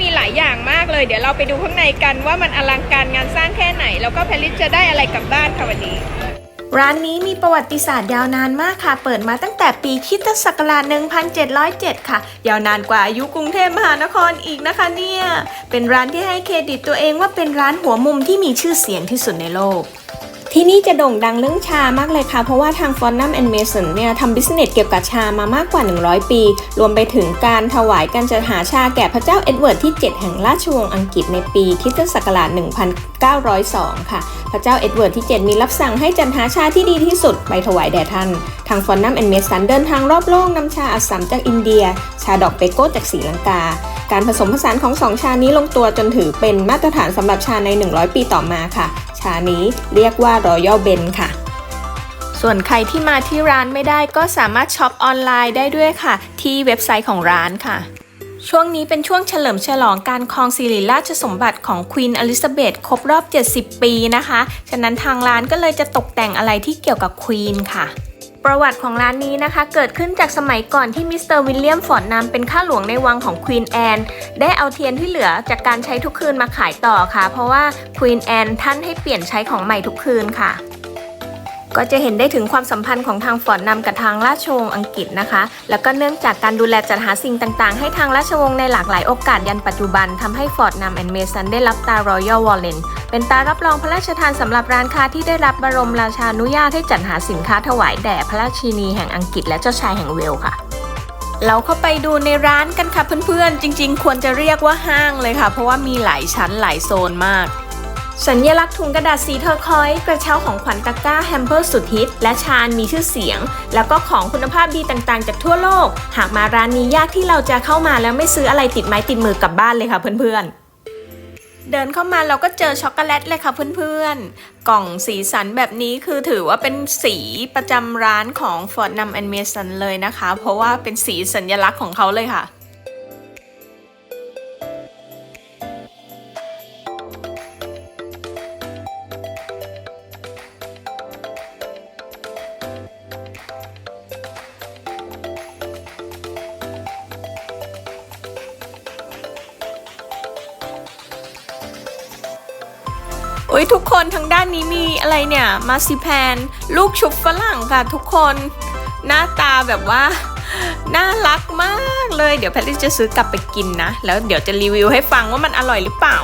มีหลายอย่างมากเลย เดี๋ยวเราไปดูข้างในกันว่ามันอลังการงานสร้างแค่ไหน แล้วก็แพลิสจะได้อะไรกลับบ้านค่ะวันนี้ ร้านนี้มีประวัติศาสตร์ยาวนานมากค่ะ เปิดมาตั้งแต่ปีคิตศักราช1707 ค่ะ ยาวนานกว่าอายุกรุงเทพมหานครอีกนะคะเนี่ย เป็นร้านที่ให้เครดิตตัวเองว่าเป็นร้านหัวมุมที่มีชื่อเสียงที่สุดในโลก ที่นี่จะโด่งดังเรื่องชามากเลยค่ะ เพราะว่าทางฟอนนัมแอนเมสันเนี่ยทำบิสเนสเกี่ยวกับชามามากกว่า 100 ปี รวมไปถึงการถวายการจัดหาชาแก่พระเจ้าเอ็ดเวิร์ดที่ 7 แห่งราชวงศ์อังกฤษในปีคิศักราช1902 ค่ะ พระเจ้าเอ็ดเวิร์ดที่ 7 มีรับสั่งให้จัดหาชาที่ดีที่สุดไปถวายแด่ท่าน ทางฟอนนัมแอนเมสันเดินทางรอบโลกนำชาอัสสัมจากอินเดีย ชาดอกเปโก้จากศรีลังกา การผสมผสานของสองชานี้ลงตัวจนถือเป็นมาตรฐานสำหรับชาใน 100 ปีต่อมาค่ะ ชานี้เรียกว่า Royal Ben ค่ะส่วนใครที่มาที่ร้านไม่ได้ก็สามารถช็อปออนไลน์ได้ด้วยค่ะ ที่เว็บไซต์ของร้านค่ะ ช่วงนี้เป็นช่วงเฉลิมฉลองการครองสิริราชสมบัติของควีนอลิซาเบธครบรอบ 70 ปีนะคะ ฉะนั้นทางร้านก็เลยจะตกแต่งอะไรที่เกี่ยวกับควีนค่ะ ประวัติของร้านนี้นะคะ เกิดขึ้นจากสมัยก่อนที่มิสเตอร์วิลเลียมฟอร์ดนำเป็นข้าหลวงในวังของควีนแอนได้เอาเทียนที่เหลือจากการใช้ทุกคืนมาขายต่อค่ะ เพราะว่าควีนแอนท่านให้เปลี่ยนใช้ของใหม่ทุกคืนค่ะ ก็จะเห็นได้ถึงความสัมพันธ์ของทางฟอร์ดนำกับทางราชวงศ์อังกฤษนะคะ แล้วก็เนื่องจากการดูแลจัดหาสิ่งต่างๆ ให้ทางราชวงศ์ในหลากหลายโอกาสยันปัจจุบันทำให้ฟอร์ดนำแอนเมสันได้รับตารอยัลวอลเลนเป็นตารับรองพระราชทานสำหรับร้านค้าที่ได้รับบรมราชานุญาตให้จัดหาสินค้าถวายแด่พระราชินีแห่งอังกฤษและเจ้าชายแห่งเวลค่ะเราเข้าไปดูในร้านกันค่ะเพื่อนๆ จริงๆ ควรจะเรียกว่าห้างเลยค่ะ เพราะว่ามีหลายชั้นหลายโซนมาก สัญลักษณ์ถุงกระดาษสีเทอร์คอยส์กระเช้าของขวัญตะกร้าแฮมเปอร์สุดฮิต และชาญมีชื่อเสียง แล้วก็ของคุณภาพดีต่างๆ จากทั่วโลก หากมาร้านนี้ยากที่เราจะเข้ามาแล้วไม่ซื้ออะไรติดไม้ติดมือกลับบ้านเลยค่ะเพื่อนๆเดินเข้ามาเราก็เจอช็อกโกแลตเลยค่ะเพื่อนๆ กล่องสีสันแบบนี้คือถือว่าเป็นสีประจำร้านของ Ford Num and Mason เลยนะคะ เพราะว่าเป็นสีสัญลักษณ์ของเขาเลยค่ะ อะไรเนี่ย มาซิแพน ลูกชุบฝรั่งค่ะทุกคน หน้าตาแบบว่า น่ารักมากเลย เดี๋ยวแพทริสจะซื้อกลับไปกินนะ แล้วเดี๋ยวจะรีวิวให้ฟังว่ามันอร่อยหรือเปล่า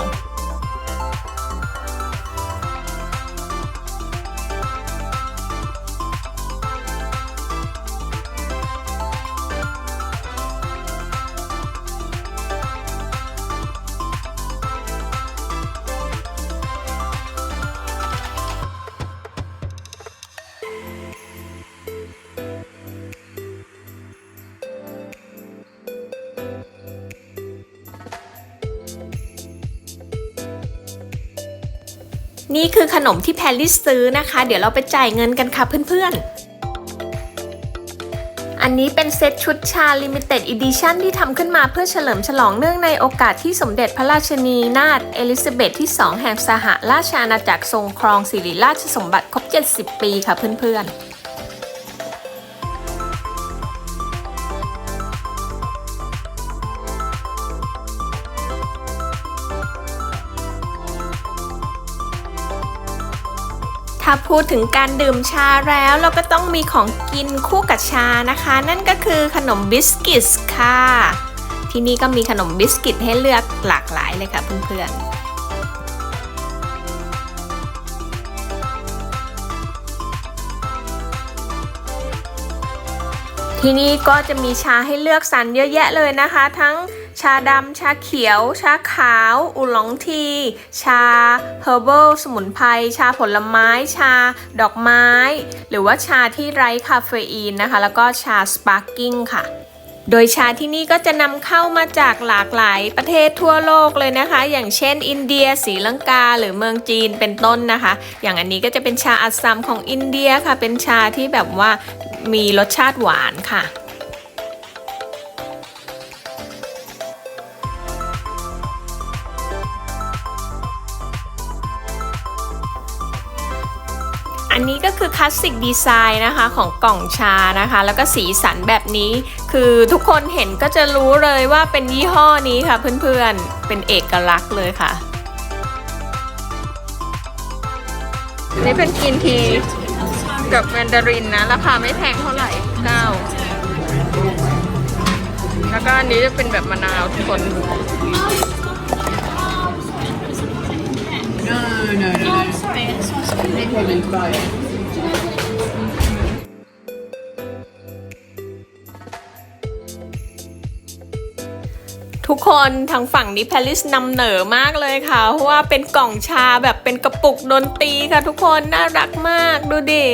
นี่คือขนมที่แพรลิสซื้อนะคะ เดี๋ยวเราไปจ่ายเงินกันค่ะเพื่อนๆ อันนี้เป็นเซตชุดชา Limited Edition ที่ทำขึ้นมาเพื่อเฉลิมฉลองเนื่องในโอกาสที่สมเด็จพระราชนีนาถเอลิซาเบธที่ 2 แห่งสหราชอาณาจักรทรงครองสิริราชสมบัติครบ 70 ปีค่ะเพื่อนๆ พูดถึงการดื่มชาแล้วเราก็ต้องมีของกินคู่กับชานะคะ นั่นก็คือขนมบิสกิตค่ะ ที่นี่ก็มีขนมบิสกิตให้เลือกหลากหลายเลยค่ะเพื่อนๆที่นี่ก็จะมีชาให้เลือกสรรเยอะแยะเลยนะคะ ทั้งาดำ ชาเขียว ชาขาว อุหลงที ชาเฮอร์เบิลสมุนไพร ชาผลไม้ ชาดอกไม้ หรือว่าชาที่ไร้คาเฟอีนนะคะ แล้วก็ชาสปาร์กิ้งค่ะโดยชาที่นี่ก็จะนำเข้ามาจากหลากหลายประเทศทั่วโลกเลยนะคะ อย่างเช่น อินเดียศรีลังกา หรือเมืองจีนเป็นต้นนะคะ อย่างอันนี้ก็จะเป็นชาอัสซัมของอินเดียค่ะ เป็นชาที่แบบว่ามีรสชาติหวานค่ะ คือคือคลาสสิกดีไซน์นะคะของกล่องชานะคะ แล้วก็สีสันแบบนี้ คือทุกคนเห็นก็จะรู้เลยว่าเป็นยี่ห้อนี้ค่ะเพื่อนๆ เป็นเอกลักษณ์เลยค่ะ นี่เป็นกินทีกับแมนดารินนะ ราคาไม่แพงเท่าไหร่เก้าแล้วก็อันนี้จะเป็นแบบมะนาวทุกคน No, no, no, no. No problem, bye. ทุกคนทางฝั่งนี้แพลิสนำเหนอมากเลยค่ะ เพราะว่าเป็นกล่องชาแบบเป็นกระปุกดนตรีค่ะทุกคนน่ารักมากดูดิ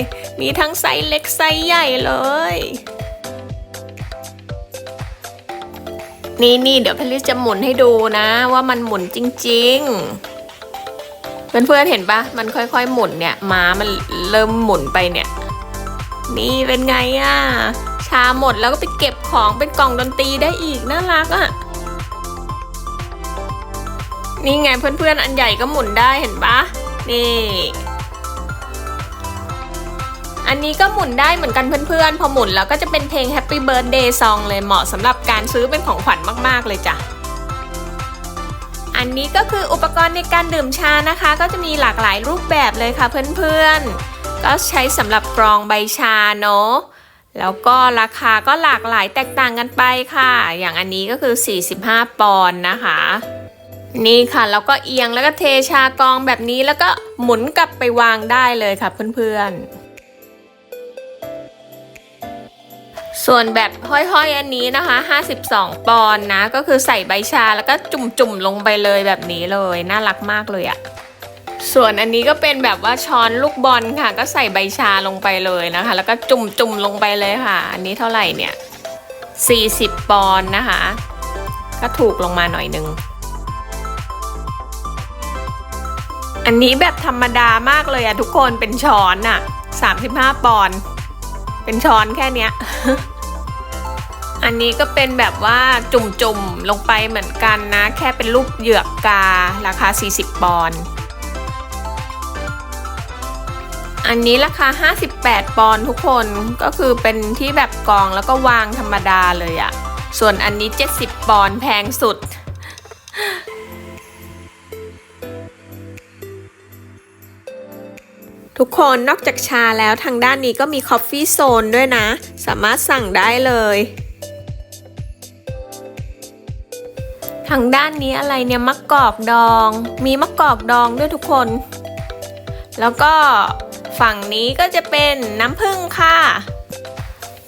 มีทั้งไซส์เล็กไซส์ใหญ่เลย นี่นี่เดี๋ยวแพลิสจะหมุนให้ดูนะ ว่ามันหมุนจริง ๆ เพื่อนๆเห็นปะมันค่อยๆ หมุนเนี่ยม้ามันเริ่มหมุนไปเนี่ย นี่เป็นไงอะชาหมดแล้วก็ไปเก็บของเป็นกล่องดนตรีได้อีกน่ารักอะ นี่ไงเพื่อนๆ อันใหญ่ก็หมุนได้เห็นปะนี่ อันนี้ก็หมุนได้เหมือนกันเพื่อนๆ พอหมุนแล้วก็จะเป็นเพลง Happy Birthday Song เลยเหมาะสำหรับการซื้อเป็นของขวัญมากๆเลยจ้ะอันนี้ก็คืออุปกรณ์ในการดื่มชานะคะ ก็จะมีหลากหลายรูปแบบเลยค่ะเพื่อนๆ ก็ใช้สำหรับกรองใบชาเนาะแล้วก็ราคาก็หลากหลายแตกต่างกันไปค่ะ อย่างอันนี้ก็คือ 45 ปอนด์นะคะ นี่ค่ะแล้วก็เอียงแล้วก็เทชากองแบบนี้แล้วก็หมุนกลับไปวางได้เลยค่ะเพื่อนๆ ส่วนแบบห้อยๆอันนี้นะคะ 52 ปอนด์นะ ก็คือใส่ใบชาแล้วก็จุ่มๆลงไปเลยแบบนี้เลยน่ารักมากเลยอะส่วนอันนี้ก็เป็นแบบว่าช้อนลูกบอลค่ะ ก็ใส่ใบชาลงไปเลยนะคะ แล้วก็จุ่มๆลงไปเลยค่ะ อันนี้เท่าไหร่เนี่ย 40 ปอนด์นะคะ ก็ถูกลงมาหน่อยนึง อันนี้แบบธรรมดามากเลยอะทุกคนเป็นช้อนอะ35ปอนด์เป็นช้อนแค่เนี้ย อันนี้ก็เป็นแบบว่าจุ่มๆลงไปเหมือนกันนะ แค่เป็นรูปเหยือกการาคา 40 ปอนด์อันนี้ราคา 58 ปอนด์ทุกคนก็คือเป็นที่แบบกองแล้วก็วางธรรมดาเลยอะส่วนอันนี้ 70 ปอนด์แพงสุด ทุกคนนอกจากชาแล้วทางด้านนี้ก็มีคอฟฟี่โซนด้วยนะ สามารถสั่งได้เลย ทางด้านนี้อะไรเนี่ยมะกอกดอง มีมะกอกดองด้วยทุกคน แล้วก็ฝั่งนี้ก็จะเป็นน้ำผึ้งค่ะ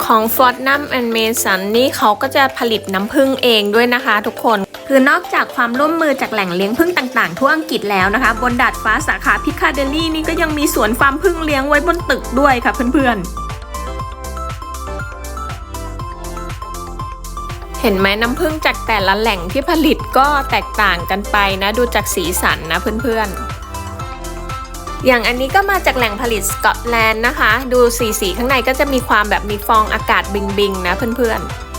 ของ f o r t n u m and Mason นี่เขาก็จะผลิตน้ำผึ้งเองด้วยนะคะทุกคน คือนอกจากความร่วมมือจากแหล่งเลี้ยงผึ้งต่างๆ ทั่วอังกฤษแล้วนะคะ บนดาดฟ้าสาขาพิคาเดลี่นี่ก็ยังมีสวนฟาร์มผึ้งเลี้ยงไว้บนตึกด้วยค่ะเพื่อนๆเห็นไหมน้ำผึ้งจากแต่ละแหล่งที่ผลิตก็แตกต่างกันไปนะดูจากสีสันนะเพื่อนๆ อย่างอันนี้ก็มาจากแหล่งผลิตสกอตแลนด์นะคะ ดูสีสีข้างในก็จะมีความแบบมีฟองอากาศบิงบิงๆนะเพื่อนๆ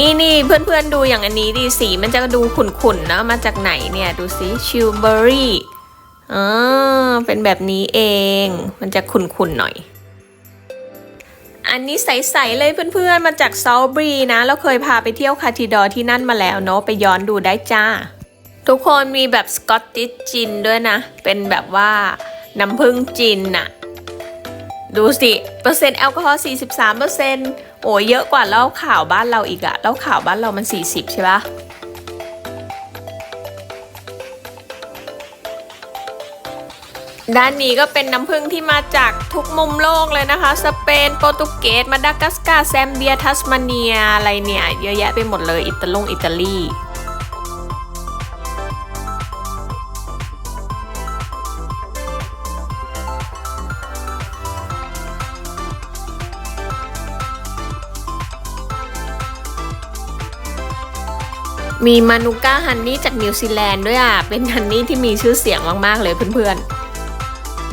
นี่นี่เพื่อนๆดูอย่างอันนี้ดีสีมันจะดูขุ่นๆนะมาจากไหนเนี่ยดูสิชิลเบอรี่อ่าเป็นแบบนี้เอง มันจะขุ่นๆหน่อย อันนี้ใสๆเลยเพื่อนๆ มาจากซอลบรีนะ เราเคยพาไปเที่ยวคาทิดอที่นั่นมาแล้วเนาะไปย้อนดูได้จ้า ทุกคนมีแบบสกอตติชจินด้วยนะ เป็นแบบว่าน้ำผึ้งจินน่ะ ดูสิ เปอร์เซ็นต์แอลกอฮอล์43เปอร์เซ็นต์ โอ้เยอะกว่าเหล้าขาวบ้านเราอีกอะเหล้าขาวบ้านเรามัน 40 ใช่ปะด้านนี้ก็เป็นน้ำผึ้งที่มาจากทุกมุมโลกเลยนะคะ สเปน โปรตุเกส มาดากัสการ์แซมเบีย ทัสมาเนีย อะไรเนี่ย เยอะแยะไปหมดเลย อิตาลงอิตาลี มีมานูก้าฮันนี่จากนิวซีแลนด์ด้วยอะ เป็นฮันนี่ที่มีชื่อเสียงมาก ๆ เลยเพื่อน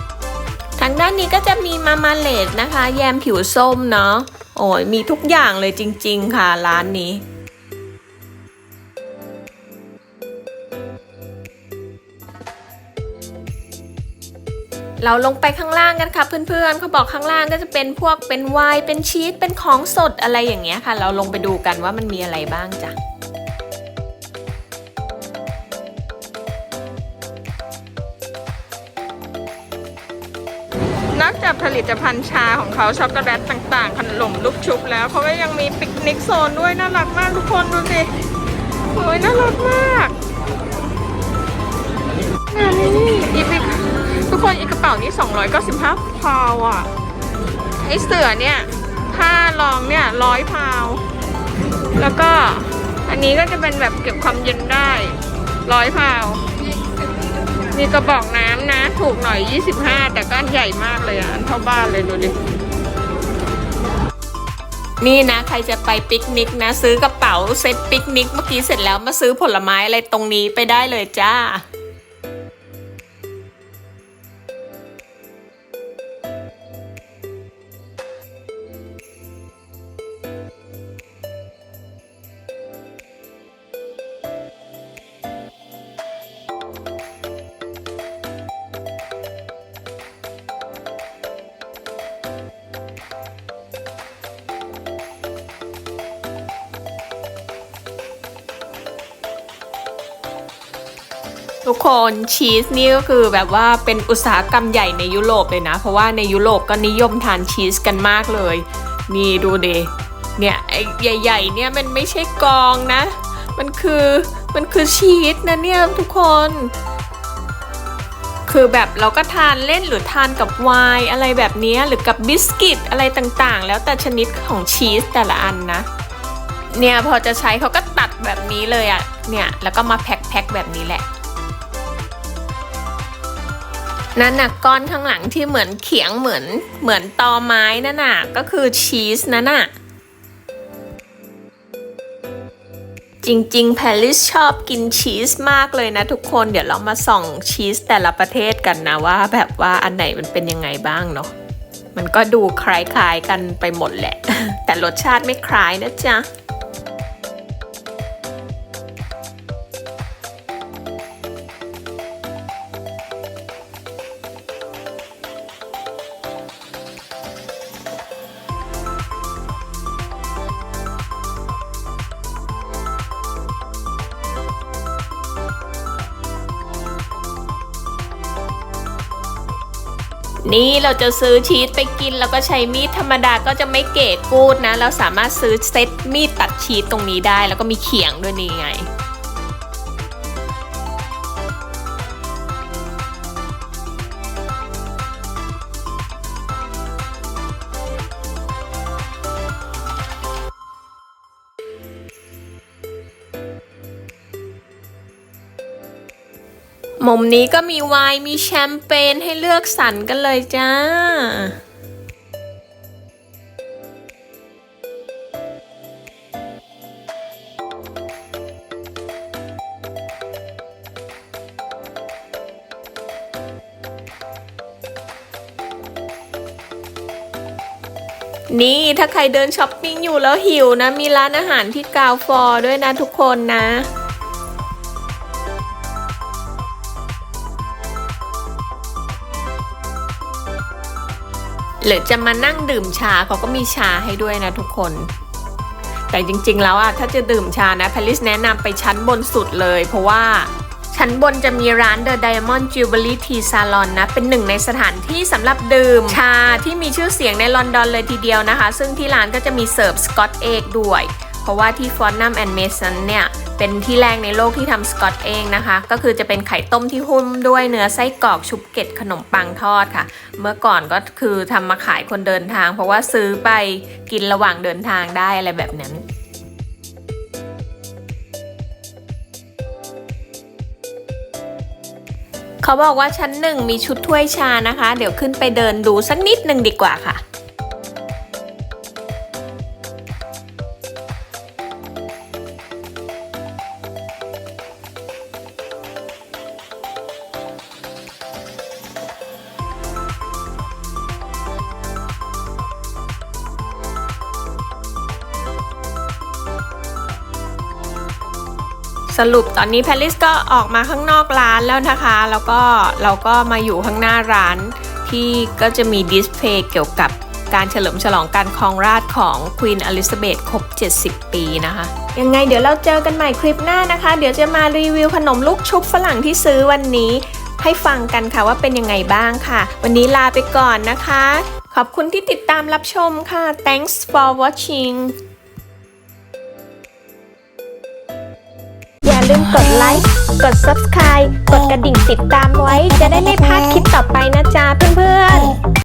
ๆ ทางด้านนี้ก็จะมีมามาเลดนะคะ แยมผิวส้มเนาะ โอ้ยมีทุกอย่างเลยจริง ๆ ค่ะร้านนี้เราลงไปข้างล่างกันค่ะเพื่อนๆเขาบอกข้างล่างก็จะเป็นพวกเป็นไวน์เป็นชีสเป็นของสดอะไรอย่างเงี้ยค่ะ เราลงไปดูกันว่ามันมีอะไรบ้างจ้ะ นอกจากผลิตภัณฑ์ชาของเขาช็อกโกแลตต่างๆ ขนมลูกชุบแล้วเขาก็ยังมีปิกนิกโซนด้วยน่ารักมากทุกคนดูสิโอ้ยน่ารักมากงานนี้อีกทุกคนอีกกระเป๋านี้ 295พาวอะไอเสือเนี่ยถ้ารองเนี่ยร้อยพาว แล้วก็อันนี้ก็จะเป็นแบบเก็บความเย็นได้ร้อยพาว มีกระบอกน้ำนะ ถูกหน่อย 25 แต่ก้านใหญ่มากเลยอะอันเท่าบ้านเลยดูดินี่นะใครจะไปปิกนิกนะ ซื้อกระเป๋าเซ็ตปิกนิกเมื่อกี้เสร็จแล้วมาซื้อผลไม้อะไรตรงนี้ไปได้เลยจ้า ทุกคนชีสนี่ก็คือแบบว่าเป็นอุตสาหกรรมใหญ่ในยุโรปเลยนะ เพราะว่าในยุโรปก็นิยมทานชีสกันมากเลย นี่ดูเดเนี่ยไอ้ใหญ่ๆเนี่ยมันไม่ใช่กองนะ มันคือมันคือชีสนะเนี่ยทุกคน คือแบบเราก็ทานเล่นหรือทานกับไวน์อะไรแบบนี้หรือกับบิสกิตอะไรต่างๆ แล้วแต่ชนิดของชีสแต่ละอันนะเนี่ยพอจะใช้เขาก็ตัดแบบนี้เลยอะ่ะเนี่ยแล้วก็มาแพ็คแพ็คแบบนี้แหละ นั่นน่ะก้อนข้างหลังที่เหมือนเขียงเหมือนเหมือนตอไม้นั่นน่ะก็คือชีสนั่นน่ะจริงๆ แพรลิสชอบกินชีสมากเลยนะทุกคนเดี๋ยวเรามาส่องชีสแต่ละประเทศกันนะว่าแบบว่าอันไหนมันเป็นยังไงบ้างเนาะมันก็ดูคล้ายๆกันไปหมดแหละ แต่รสชาติไม่คล้ายนะจ๊ะ นี่เราจะซื้อชีสไปกินแล้วก็ใช้มีดธรรมดาก็จะไม่เกะกูดนะ เราสามารถซื้อเซตมีดตัดชีสตรงนี้ได้ แล้วก็มีเขียงด้วยนี่ไง มุมนี้ก็มีไวน์มีแชมเปญให้เลือกสรรกันเลยจ้า นี่ถ้าใครเดินช้อปปิ้งอยู่แล้วหิวนะ มีร้านอาหารที่กาวฟอร์ด้วยนะทุกคนนะ หรือจะมานั่งดื่มชาเขาก็มีชาให้ด้วยนะทุกคน แต่จริงๆแล้วอะถ้าจะดื่มชานะพลิสแนะนำไปชั้นบนสุดเลย เพราะว่าชั้นบนจะมีร้าน The Diamond Jubilee Tea Salon นะ เป็นหนึ่งในสถานที่สำหรับดื่ม ชาที่มีชื่อเสียงในลอนดอนเลยทีเดียวนะคะ ซึ่งที่ร้านก็จะมีเสิร์ฟสกอตเอกด้วย เพราะว่าที่ฟอนนัมแอนด์เมสันเนี่ย เป็นที่แรกในโลกที่ทำสกอตเองนะคะ ก็คือจะเป็นไข่ต้มที่หุ้มด้วยเนื้อไส้กรอกชุบเกล็ดขนมปังทอดค่ะ เมื่อก่อนก็คือทำมาขายคนเดินทาง เพราะว่าซื้อไปกินระหว่างเดินทางได้อะไรแบบนั้นเขาบอกว่าชั้นหนึ่งมีชุดถ้วยชานะคะ เดี๋ยวขึ้นไปเดินดูสักนิดหนึ่งดีกว่าค่ะ สรุปตอนนี้แพรลิสก็ออกมาข้างนอกร้านแล้วนะคะ แล้วก็เราก็มาอยู่ข้างหน้าร้านที่ก็จะมีดิสเพย์เกี่ยวกับการเฉลิมฉลองการครองราชของควีนอลิซาเบธครบ 70 ปีนะคะ ยังไงเดี๋ยวเราเจอกันใหม่คลิปหน้านะคะ เดี๋ยวจะมารีวิวขนมลูกชุบฝรั่งที่ซื้อวันนี้ ให้ฟังกันค่ะว่าเป็นยังไงบ้างค่ะ วันนี้ลาไปก่อนนะคะ ขอบคุณที่ติดตามรับชมค่ะ thanks for watching ลืมกดไลค์ กด subscribe กดกระดิ่งติดตามไว้ จะได้ไม่พลาดคลิปต่อไปนะจ๊ะเพื่อนๆ